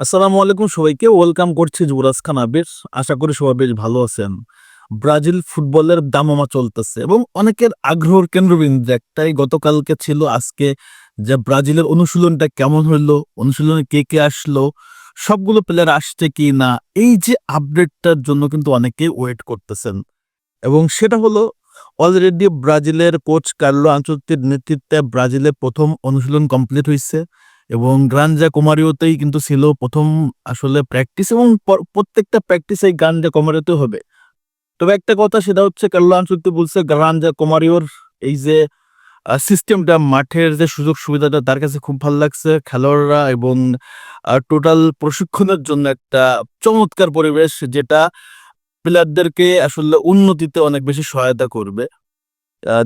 আসসালামু আলাইকুম সবাইকে, ওয়েলকাম করছি যুবরাজ খান আবির। আশা করি সবাই বেশ ভালো আছেন। ব্রাজিল ফুটবলের দামামা চলতেছে এবং অনেকের আগ্রহের কেন্দ্রবিন্দু একটাই, গতকালকে ছিল আজকে যে ব্রাজিলের অনুশীলনটা কেমন হলো, অনুশীলনে কে কে আসলো, সবগুলো প্লেয়ার আসছে কি না, এই যে আপডেটটার জন্য কিন্তু অনেকে ওয়েট করতেছেন। এবং সেটা হলো অলরেডি ব্রাজিলের কোচ কার্লো আঞ্চলিক নেতৃত্বে ব্রাজিলের প্রথম অনুশীলন কমপ্লিট হয়েছে এবং গ্রানজা কুমারিওতেই কিন্তু ছিল প্রথম আসলে প্র্যাকটিস এবং পর- প্রত্যেকটা প্র্যাকটিস এই গ্রানজা কুমারিওতে হবে। তবে একটা কথা সেটা হচ্ছে কার্লো আঞ্চলিক বলছে গ্রানজা কুমারিওর এই যে সিস্টেমটা মাঠের যে সুযোগ সুবিধাটা তার কাছে খুব ভালো লাগছে। খেলোয়াড়রা এবং টোটাল প্রশিক্ষণের জন্য একটা চমৎকার পরিবেশ যেটা প্লেয়ারদেরকে আসলে উন্নতিতে অনেক বেশি সহায়তা করবে।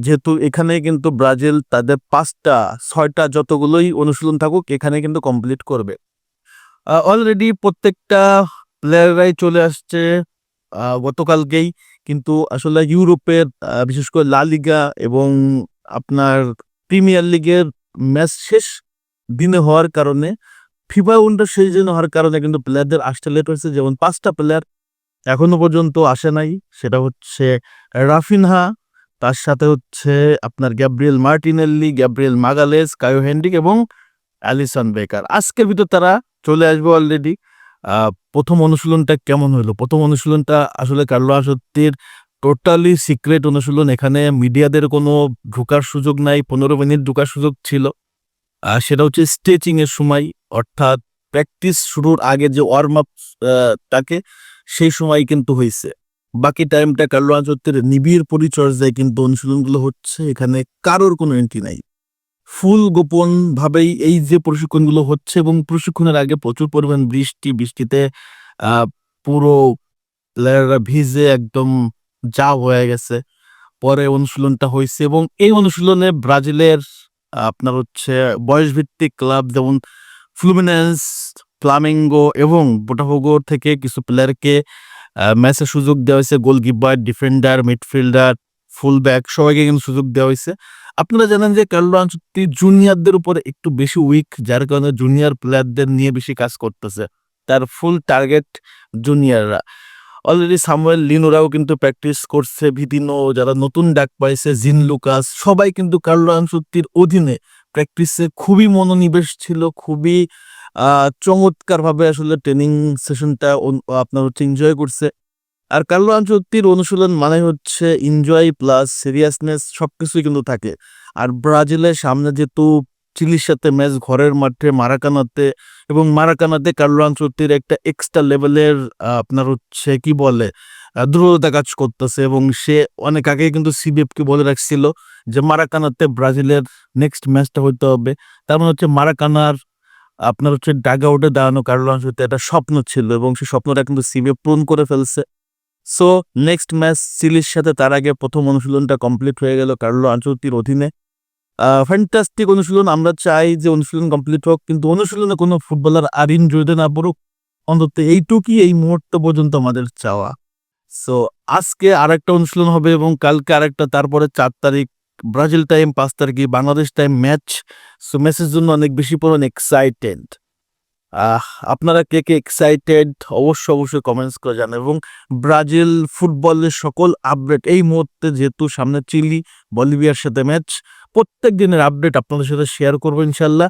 যেহেতু এখানে কিন্তু ব্রাজিল তাদের পাঁচটা, ছয়টা যতগুলোই অনুশীলন থাকুক, এখানে কিন্তু কমপ্লিট করবে। অলরেডি প্রত্যেকটা প্লেয়াররাই চলে আসছে গতকালকেই। কিন্তু আসলে ইউরোপের বিশেষ করে লা লিগা এবং আপনার প্রিমিয়ার লিগের ম্যাচ শেষ দিনে হওয়ার কারণে, ফিফা উইন্ডার শেষ দিনে হওয়ার কারণে কিন্তু প্লেয়ারদের আসতে লেট হয়েছে। যেমন পাঁচটা প্লেয়ার এখনও পর্যন্ত আসে নাই, সেটা হচ্ছে রাফিনহা তার সাথে হচ্ছে আপনার Gabriel Martinelli, Gabriel Magalhaes, Caio Henrique এবং অ্যালিসন বেকার। আজকের ভিতর তারা চলে আসবে অলরেডি প্রথম অনুশীলনটা কেমন হলো? প্রথম অনুশীলনটা আসলে কার্লো আসত্তির টোটালি সিক্রেট অনুশীলন। এখানে মিডিয়াদের কোনো ঢোকার সুযোগ নাই, পনেরো মিনিট ঢোকার সুযোগ ছিল। আর সেটা হচ্ছে স্ট্রেচিং এর সময়, অর্থাৎ প্র্যাকটিস শুরুর আগে যে ওয়ার্ম আপ তাকে সেই সময় কিন্তু হয়েছে বাকি টাইমটা কার্লো আঞ্চত্বের নিবিড় পরিচর্যায় কিন্তু অনুশীলনগুলো হচ্ছে, এখানে কারোর কোনো এন্ট্রি নাই। ফুল গোপন ভাবেই এই যে প্রশিক্ষণগুলো হচ্ছে এবং প্রশিক্ষণের আগে প্রচুর পরিমাণ বৃষ্টি, বৃষ্টিতে পুরো প্লেয়াররা ভিজে একদম যা হয়ে গেছে। পরে অনুশীলনটা হয়েছে এবং এই অনুশীলনে ব্রাজিলের আপনার হচ্ছে বয়সভিত্তিক ক্লাব যেমন ফ্লুমিনেন্স, ফ্লামিঙ্গো এবং বোটাফোগো থেকে কিছু প্লেয়ারকে ম্যাচে সুযোগ দেওয়া হয়েছে goalkeeper defender midfielder full back সবাইকে কিন্তু সুযোগ দেওয়া হয়েছে। আপনারা জানেন যে কার্লো আনচত্তি জুনিয়রদের উপরে একটু বেশি উইক যার কারণে জুনিয়র প্লেয়ারদের নিয়ে বেশি কাজ করতেছে। তার ফুল টার্গেট জুনিয়ররা অলরেডি সামুয়েল লিনোরাও কিন্তু প্র্যাকটিস করছে ভিদিনো যারা নতুন ডাক পাইছে জিন লুকাস সবাই কিন্তু কার্লো আনচত্তির অধীনে প্র্যাকটিসে খুবই মনোনিবেশ ছিল, খুবই চমৎকারভাবে আসলে ট্রেনিং সেশনটা আপনার হচ্ছে এনজয় করছে। আর কার্লো আঞ্চত্তির অনুশীলন মানে হচ্ছে এনজয় প্লাস সিরিয়াসনেস সব কিছুই কিন্তু থাকে। আর ব্রাজিলের সামনে যেহেতু চিলির সাথে ম্যাচ ঘরের মাঠে, মারাকানাতে এবং মারাকানাতে কার্লো আঞ্চত্তির একটা এক্সট্রা লেভেলের আপনার হচ্ছে কি বলে দৃঢ়তা কাজ করতেছে এবং সে অনেক আগে কিন্তু সিবিএফকে বলে রাখছিল যে মারাকানাতে ব্রাজিলের নেক্সট ম্যাচটা হইতে হবে। তার মানে হচ্ছে মারাকানার আপনার হচ্ছে ডাগ আউটে দাঁড়ানো কার্লো আঞ্চত্তি একটা স্বপ্ন ছিল এবং সেই স্বপ্নটা কিন্তু সিবিএফ পূরণ করে ফেলছে। সো নেক্সট ম্যাচ সিলির সাথে তার আগে প্রথম অনুশীলনটা কমপ্লিট হয়ে গেল কার্লো আঞ্চলতির অধীনে। ফ্যান্টাস্টিক অনুশীলন, আমরা চাই যে অনুশীলন কমপ্লিট হোক, কিন্তু অনুশীলনে কোনো ফুটবলার আর ইনজুরিতে না পড়ুক। অন্তত এইটুকুই এই মুহূর্ত পর্যন্ত আমাদের চাওয়া। সো আজকে আরেকটা অনুশীলন হবে এবং কালকে আরেকটা, তারপরে চার তারিখ ব্রাজিল টাইম পাঁচ তারিখে বাংলাদেশ টাইম ম্যাচ সো ম্যাচের জন্য অনেক বেশি পরিমাণ এক্সাইটেড আপনারা কে কে এক্সাইটেড অবশ্যই অবশ্যই কমেন্টস করে জানান। এবং ব্রাজিল ফুটবলের সকল আপডেট এই মুহূর্তে যেহেতু সামনে চিলি, বলিভিয়ার সাথে ম্যাচ প্রত্যেক দিনের আপডেট আপনাদের সাথে শেয়ার করব ইনশাল্লাহ।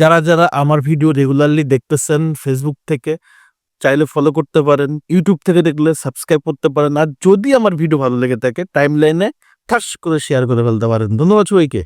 যারা যারা আমার ভিডিও রেগুলারলি দেখতেছেন ফেসবুক থেকে, চাইলে ফলো করতে পারেন। ইউটিউব থেকে দেখলে সাবস্ক্রাইব করতে পারেন। আর যদি আমার ভিডিও ভালো লেগে থাকে টাইম লাইনে ঠাস করে শেয়ার করে ফেলতে পারেন। ধন্যবাদ সবাইকে।